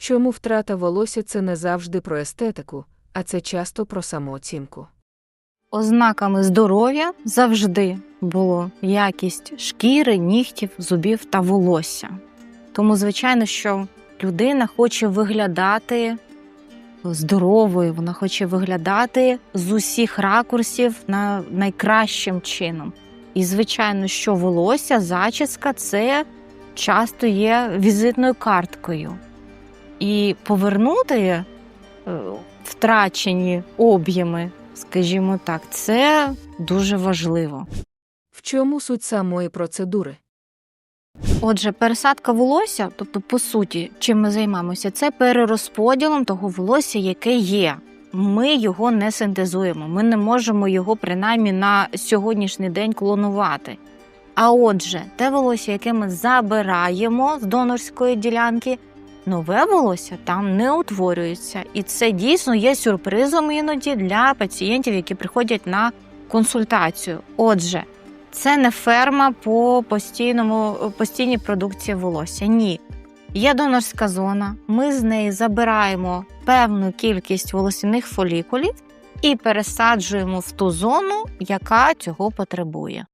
Чому втрата волосся це не завжди про естетику, а це часто про самооцінку. Ознаками здоров'я завжди було якість шкіри, нігтів, зубів та волосся. Тому, звичайно, що людина хоче виглядати здоровою, вона хоче виглядати з усіх ракурсів на найкращим чином. І, звичайно, що волосся, зачіска це часто є візитною карткою. І повернути е, втрачені об'єми, скажімо так, це дуже важливо. В чому суть самої процедури? Отже, пересадка волосся, тобто, по суті, чим ми займаємося, це перерозподілом того волосся, яке є. Ми його не синтезуємо, ми не можемо його принаймні на сьогоднішній день клонувати. А отже, те волосся, яке ми забираємо з донорської ділянки, нове волосся там не утворюється. І це дійсно є сюрпризом іноді для пацієнтів, які приходять на консультацію. Отже, це не ферма по постійному постійній продукції волосся. Ні. Є донорська зона, ми з неї забираємо певну кількість волосяних фолікулів і пересаджуємо в ту зону, яка цього потребує.